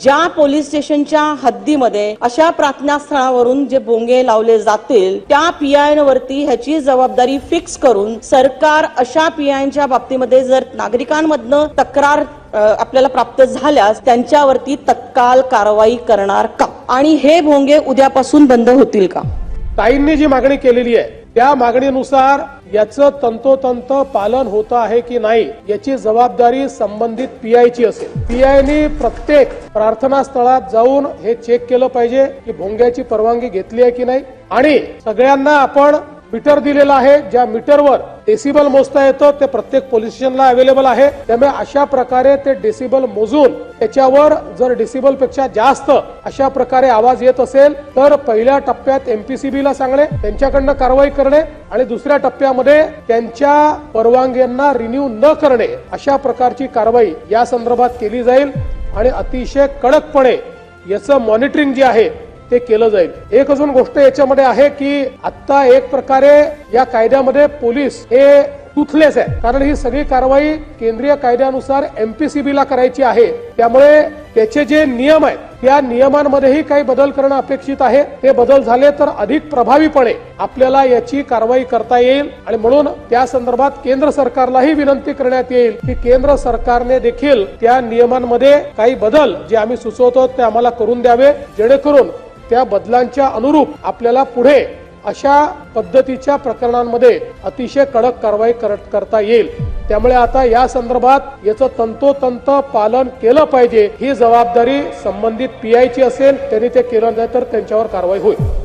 ज्या पोलीस स्टेशनच्या हद्दीमध्ये अशा प्रार्थनास्थळावरून जे भोंगे लावले जातील त्या पीआयवरती ह्याची जबाबदारी फिक्स करून सरकार अशा पीआयच्या बाबतीमध्ये जर नागरिकांमधनं तक्रार आपल्याला प्राप्त झाल्यास त्यांच्यावरती तत्काल कारवाई करणार का? आणि हे भोंगे उद्यापासून बंद होतील का? ताईंनी जी मागणी केलेली आहे त्या मागणीनुसार याचं तंतोतंत पालन होतं आहे की नाही याची जबाबदारी संबंधित पीआयची असेल. पीआयनी प्रत्येक प्रार्थना स्थळात जाऊन हे चेक केलं पाहिजे की भोंग्याची परवानगी घेतली आहे की नाही. आणि सगळ्यांना आपण मीटर दिलेला आहे. ज्या मीटरवर डेसिबल मोजता येतं ते प्रत्येक पोलीस स्टेशनला अवेलेबल आहे. त्यामुळे अशा प्रकारे ते डेसिबल मोजून त्याच्यावर जर डेसिबलपेक्षा जास्त अशा प्रकारे आवाज येत असेल तर पहिल्या टप्प्यात एमपीसीबी ला सांगणे त्यांच्याकडनं कारवाई करणे आणि दुसऱ्या टप्प्यामध्ये त्यांच्या परवानग्यांना रिन्यू न करणे अशा प्रकारची कारवाई या संदर्भात केली जाईल. आणि अतिशय कडकपणे याचं मॉनिटरिंग जे आहे ते केलं जाईल. एक अजून गोष्ट याच्यामध्ये आहे की आता एक प्रकारे या कायद्यामध्ये पोलीस हे तुथलेच आहे कारण ही सगळी कारवाई केंद्रीय कायद्यानुसार एमपीसीबी ला करायची आहे. त्यामुळे त्याचे जे नियम आहेत त्या नियमांमध्येही काही बदल करणं अपेक्षित आहे. ते बदल झाले तर अधिक प्रभावीपणे आपल्याला याची कारवाई करता येईल आणि म्हणून त्या संदर्भात केंद्र सरकारलाही विनंती करण्यात येईल की केंद्र सरकारने देखील त्या नियमांमध्ये काही बदल जे आम्ही सुचवतो ते आम्हाला करून द्यावे. जेणेकरून त्या बदलांच्या अनुरूप आपल्याला पुढे अशा पद्धतीच्या प्रकरणांमध्ये अतिशय कडक कारवाई कर- करता येईल. त्यामुळे आता या संदर्भात याचं तंतोतंत पालन केलं पाहिजे. ही जबाबदारी संबंधित पीआयची असेल त्यांनी ते केलं नाही तर त्यांच्यावर कारवाई होईल.